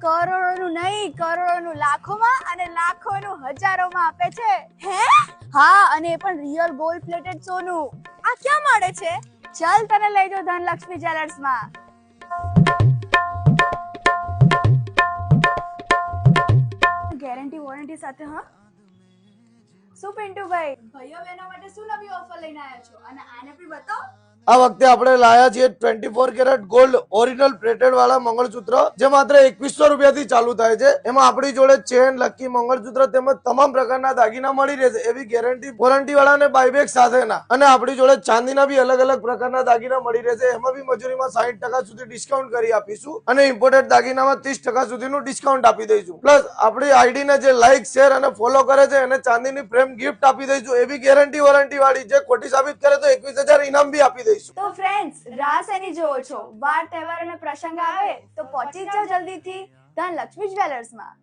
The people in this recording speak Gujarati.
કરોડોનું નહીં કરોડોનું લાખોમાં અને લાખોનું હજારોમાં આપે છે. હે? હા અને એ પણ રિયલ ગોલ્ડ પ્લેટેડ સોનું. આ ક્યાં મળે છે? ચાલ તને લઈ જાઉં ધનલક્ષ્મી જ્વેલર્સમાં ગેરંટી વોરંટી સાથે હા? શું પિન્ટુભાઈ? ભાઈઓ બહેનો માટે શું નવી ઓફર લઈને આવ્યા છો? અને આને બી બતાવો. આ વખતે આપણે લાયા છીએ twenty four carat gold original plated વાળા મંગળસૂત્ર, જે માત્ર એકવીસો રૂપિયાથી ચાલુ થાય છે. એમાં આપણી જોડે ચેન લકી મંગળસૂત્ર તેમજ તમામ પ્રકારના દાગીના મળી રહેશે, એવી ગેરંટી વોરંટી વાળા અને બાયબેક સાથેના. અને આપણી જોડે ચાંદીના બી અલગ અલગ પ્રકારના દાગીના મળી રહેશે. એમાં બી મજૂરીમાં સાહીઠ ટકા સુધી ડિસ્કાઉન્ટ કરી આપીશું અને ઇમ્પોર્ટેડ દાગીનામાં ત્રીસ ટકા સુધીનું ડિસ્કાઉન્ટ આપી દઈશું. પ્લસ આપણી આઈડીને જે લાઇક શેર અને ફોલો કરે છે, એને ચાંદીની ફ્રેમ ગિફ્ટ આપી દઈશું. એવી ગેરંટી વોરંટી વાળી જે ખોટી સાબિત કરે તો એકવીસ હજાર ઇનામ બી આપી દઈશું. તો ફ્રેન્ડ્સ રાસ એની જોવો છો. વાર તહેવાર અને પ્રસંગ આવે તો પહોંચી જાઓ જલ્દીથી ધનલક્ષ્મી જ્વેલર્સમાં